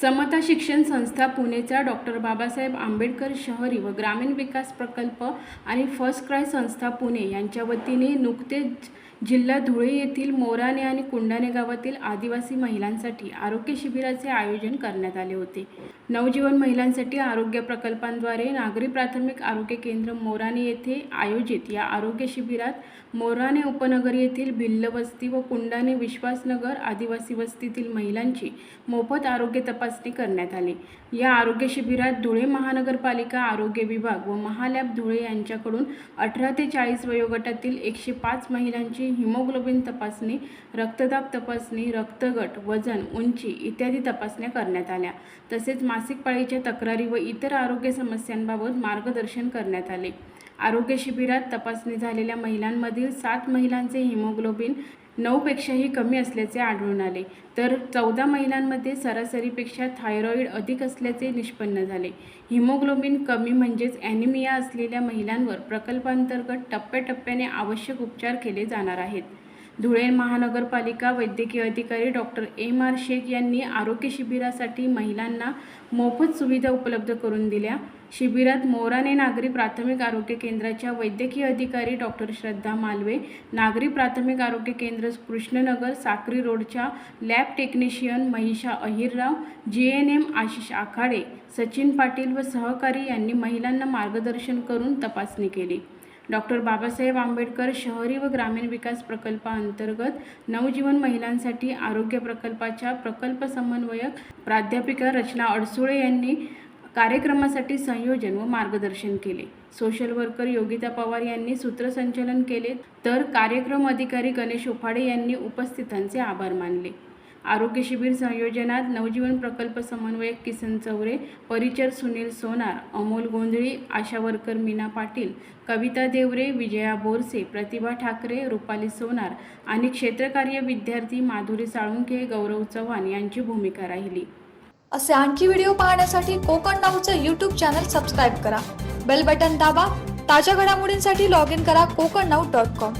समता शिक्षण संस्था पुणेचा डॉक्टर बाबासाहेब आंबेडकर शहरी व ग्रामीण विकास प्रकल्प आणि फर्स्ट क्राय संस्था पुणे यांच्या वतीने नुकतेच जिल्हा धुळे येथील मोराने आणि कुंडाने गावातील आदिवासी महिलांसाठी आरोग्य शिबिराचे आयोजन करण्यात आले होते. नवजीवन महिलांसाठी आरोग्य प्रकल्पांद्वारे नागरी प्राथमिक आरोग्य केंद्र मोराने येथे आयोजित या आरोग्य शिबिरात मोराने उपनगर येथील भिल्ल वस्ती व कुंडाने विश्वासनगर आदिवासी वस्तीतील महिलांची मोफत आरोग्य तपासणी करण्यात आली. या आरोग्य शिबिरात धुळे महानगरपालिका आरोग्य विभाग व महालॅब धुळे यांच्याकडून अठरा ते चाळीस वयोगटातील एकशे पाच महिलांची हिमोग्लोबिन तपासणी रक्तदाब तपासणी रक्तगट वजन उंची इत्यादी तपासण्या करण्यात आल्या. तसेच मासिक पाळीच्या तक्रारी व इतर आरोग्य समस्यांबाबत मार्गदर्शन करण्यात आले. आरोग्य शिबिरात तपासणी झालेल्या महिलांमधील सात महिलांचे हिमोग्लोबिन नऊपेक्षाही कमी असल्याचे आढळून आले. तर चौदा महिलांमध्ये सरासरीपेक्षा थायरॉईड अधिक असल्याचे निष्पन्न झाले. हिमोग्लोबिन कमी म्हणजेच ॲनिमिया असलेल्या महिलांवर प्रकल्पांतर्गत टप्प्याटप्प्याने आवश्यक उपचार केले जाणार आहेत. धुळे महानगरपालिका वैद्यकीय अधिकारी डॉक्टर एम आर शेख यांनी आरोग्य शिबिरासाठी महिलांना मोफत सुविधा उपलब्ध करून दिल्या. शिबिरात मोराने नागरी प्राथमिक आरोग्य केंद्राच्या वैद्यकीय अधिकारी डॉक्टर श्रद्धा मालवे नागरी प्राथमिक आरोग्य केंद्र कृष्णनगर साक्री रोडच्या lab technician Mahisha Ahirrao G N M Ashish Akhade Sachin Patil व सहकारी यांनी महिलांना मार्गदर्शन करून तपासणी केली. डॉक्टर बाबासाहेब आंबेडकर शहरी व ग्रामीण विकास प्रकल्पाअंतर्गत नवजीवन महिलांसाठी आरोग्य प्रकल्पाच्या प्रकल्प समन्वयक प्राध्यापिका रचना अडसुळे यांनी कार्यक्रमासाठी संयोजन व मार्गदर्शन केले. सोशल वर्कर योगिता पवार यांनी सूत्रसंचलन केले. तर कार्यक्रम अधिकारी गणेश उफाडे यांनी उपस्थितांचे आभार मानले. आरोग्य शिबिर संयोजनात नवजीवन प्रकल्प समन्वयक किसन चौरे परिचर सुनील सोनार अमोल गोंधळी आशा वर्कर मीना पाटील कविता देवरे विजया बोरसे प्रतिभा ठाकरे रुपाली सोनार आणि क्षेत्रकार्य विद्यार्थी माधुरी साळुंखे गौरव चव्हाण यांची भूमिका राहिली. असे आणखी व्हिडिओ पाहण्यासाठी कोकण नाऊचं यूट्यूब चॅनल सबस्क्राईब करा. बेल बटन दाबा. ताज्या घडामोडींसाठी लॉग इन करा कोकण नाऊ डॉट कॉम